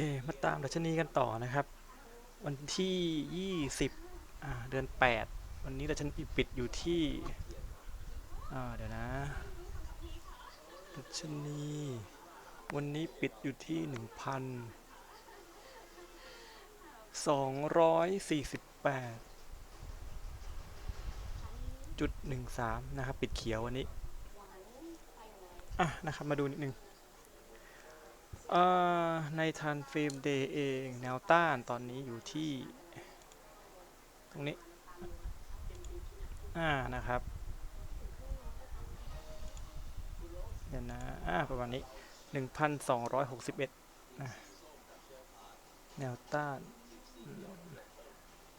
เค มาตามดัชนีกันต่อนะครับ วันที่ 20 เดือน 8 วันนี้ดัชนีปิดอยู่ที่เดี๋ยวนะ ดัชนี วันนี้ปิดอยู่ที่ 1,248จุด13 นะครับ ปิดเขียววันนี้ อะ นะครับ มาดูนิดนึง ในทันเฟรมเดย์เองแนวต้านตอนนี้อยู่ที่ ตรงนี้ อ่า นะครับเดี๋ยวนะอ่าประมาณนี้ 1,261นะแนวต้าน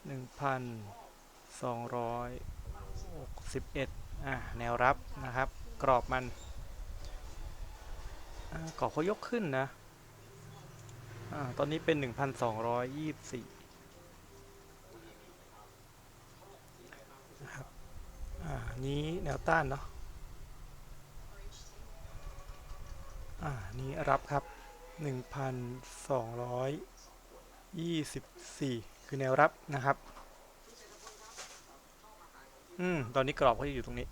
1,261อ่าแนวรับนะครับ กรอบมันอ่ากรอบเขายกขึ้นนะ อ่า ตอนนี้เป็น1,224นะครับ อ่า นี้แนวต้านเนาะ อ่า นี้รับครับ1,224คือแนวรับนะครับ อืม ตอนนี้กรอบเขาจะอยู่ตรงนี้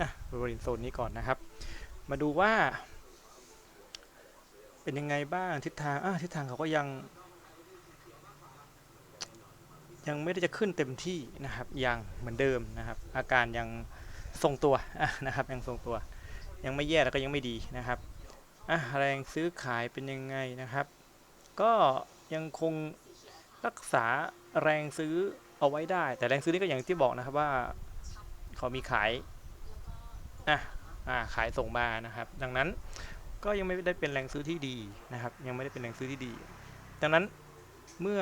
อะบริเวณโซนนี้ก่อนนะครับ มาดูว่า เป็นยังไงบ้างทิศทางอะทิศทางเขาก็ยัง ยังไม่ได้จะขึ้นเต็มที่นะครับ ยังเหมือนเดิมนะครับ อาการยังทรงตัวนะครับ ยังทรงตัว ยังไม่แย่แล้วก็ยังไม่ดีนะครับอะแรงซื้อขายเป็นยังไงนะครับ ก็ยังคงรักษาแรงซื้อเอาไว้ได้ แต่แรงซื้อนี่ก็อย่างที่บอกนะครับว่าเขามีขายอะอ่าขายส่งมานะครับ ดังนั้น ก็ยังไม่ได้เป็นแรงซื้อที่ดีนะครับ ยังไม่ได้เป็นแรงซื้อที่ดี ดังนั้นเมื่อ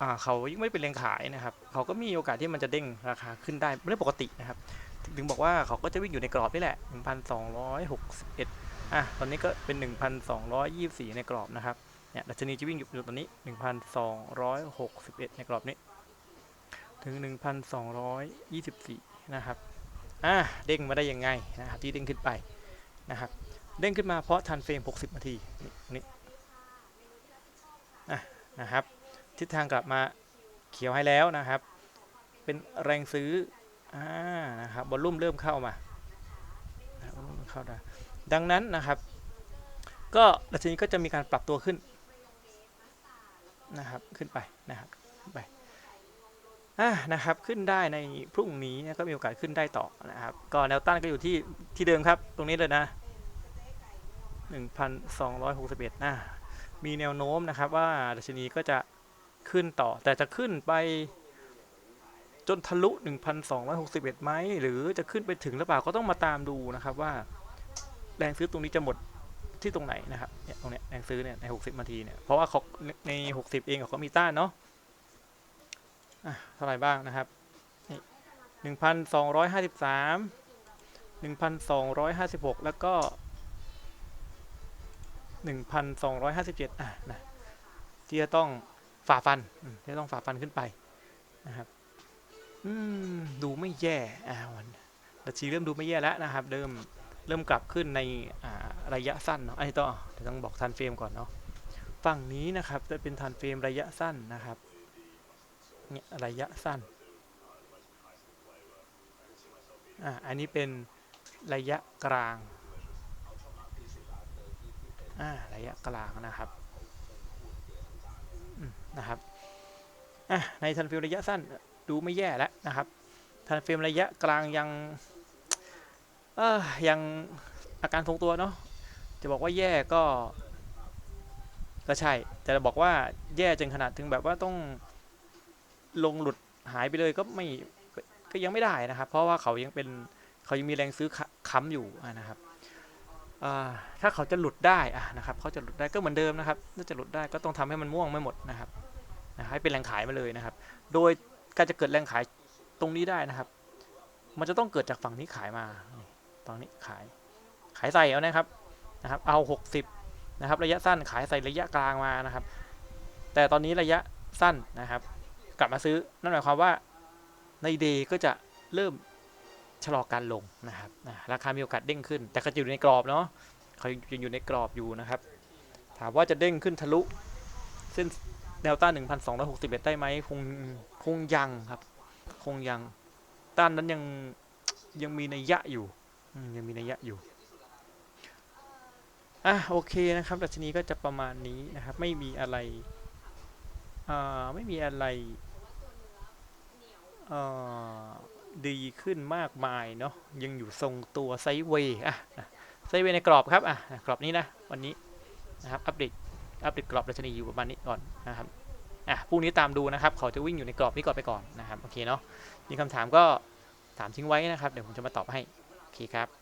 อเขายังไม่ได้เป็นแรงขายนะครับ เขาก็มีโอกาสที่มันจะเด้งราคาขึ้นได้เป็นเรื่องปกตินะครับ ถึงบอกว่าเขาก็จะวิ่งอยู่ในกรอบนี่แหละ 1,261 อะ ตอนนี้ก็เป็น 1,224 ในกรอบนะครับ เนี่ยดัชนีจะวิ่งอยู่ตอนนี้ 1,261 ในกรอบนี้ ถึง 1,224 นะครับ อะ เด้งมาได้ยังไงนะครับที่เด้งขึ้นไปนะครับ เด้งขึ้นมาเพราะทันเฟรม 60 นาทีนี่นี่ะนะครับทิศทางกลับมาเขียวให้แล้วนะครับ เป็นแรงซื้ออ่านะครับบอลลุ่มเริ่มเข้ามาบอลลุ่มเข้าได้ดังนั้นนะครับ ก็ดัชนีก็จะมีการปรับตัวขึ้นนะครับขึ้นไปนะครับขึ้นไปอะนะครับขึ้นได้ในพรุ่งนี้ก็มีโอกาสขึ้นได้ต่อนะครับ ก็แนวต้านก็อยู่ที่ที่เดิมครับ ตรงนี้เลยนะ 1,261นะมีแนวโน้มนะครับว่าดัชนีก็จะขึ้นต่อ แต่จะขึ้นไปจนทะลุ 1,261ไหมหรือจะขึ้นไปถึงหรือเปล่าก็ต้องมาตามดูนะครับว่า แรงซื้อตรงนี้จะหมดที่ตรงไหนนะครับเนี่ยตรงเนี้ยแรงซื้อเนี่ยใน 60นาทีเนี่ยเพราะว่าเขาใน 60 เองเขามีต้านเนาะอะเท่าไหร่บ้างนะครับนี่หนึ่งพันสองร้อยห้าสิบสามหนึ่งพันสองร้อยห้าสิบหกแล้วก็ หนึ่งพันสองร้อยห้าสิบเจ็ดอะนะที่จะต้องฝ่าฟันที่จะต้องฝ่าฟันขึ้นไปนะครับอืมดูไม่แย่อ่าวันดัชนีเริ่มดูไม่แย่แล้วนะครับ เริ่มเริ่มกลับขึ้นในอ่าระยะสั้นเนาะไอ้ต้องเดี๋ยวต้องบอกทันเฟรมก่อนเนาะฝั่งนี้นะครับจะเป็นทันเฟรมระยะสั้นนะครับเนี่ยระยะสั้นอ่าอันนี้เป็นระยะกลาง ระยะกลางนะครับนะครับอะในทันฟิลระยะสั้นดูไม่แย่แล้วนะครับ ทันฟิลระยะกลางยังเออยังอาการทรงตัวเนาะจะบอกว่าแย่ก็ ก็ใช่ แต่จะบอกว่าแย่จนขนาดถึงแบบว่าต้องลงหลุดหายไปเลยก็ไม่ก็ยังไม่ได้นะครับ เพราะว่าเขายังเป็นเขายังมีแรงซื้อค้ำอยู่นะครับ ถ้าเขาจะหลุดได้นะครับเขาจะหลุดได้ก็เหมือนเดิมนะครับถ้าจะหลุดได้ก็ต้องทำให้มันม่วงไม่หมดนะครับให้เป็นแรงขายมาเลยนะครับ โดยการจะเกิดแรงขายตรงนี้ได้นะครับ มันจะต้องเกิดจากฝั่งนี้ขายมานี่ฝั่งนี้ขายขายใส่เอานะครับนะครับ เอา 60นะครับ ระยะสั้นขายใส่ระยะกลางมานะครับ แต่ตอนนี้ระยะสั้นนะครับ กลับมาซื้อนั่นหมายความว่าในเดย์ก็จะเริ่ม ชะลอการลงนะครับราคามีโอกาสเด้งขึ้น แต่ก็จะอยู่ในกรอบเนาะเขายังอยู่ในกรอบอยู่นะครับ ถามว่าจะเด้งขึ้นทะลุเส้นแนวต้าน1,261ได้ไหมคงคงยังครับ คงยังต้านนั้นยังยังมีนัยยะอยู่ยังมีนัยยะอยู่อะโอเคนะครับดัชนีก็จะประมาณนี้นะครับ ไม่มีอะไรอ่าไม่มีอะไรอ่อ ดีขึ้นมากมายเนาะยังอยู่ทรงตัวไซเวย์อะไซเวย์ในกรอบครับอะกรอบนี้นะวันนี้นะครับอัปเดตอัปเดตกรอบดัชนีอยู่ประมาณนี้ก่อนนะครับอะพรุ่งนี้ตามดูนะครับเขาจะวิ่งอยู่ในกรอบนี้ก่อนไปก่อนนะครับโอเคเนาะมีคำถามก็ถามทิ้งไว้นะครับ เดี๋ยวผมจะมาตอบให้โอเคครับ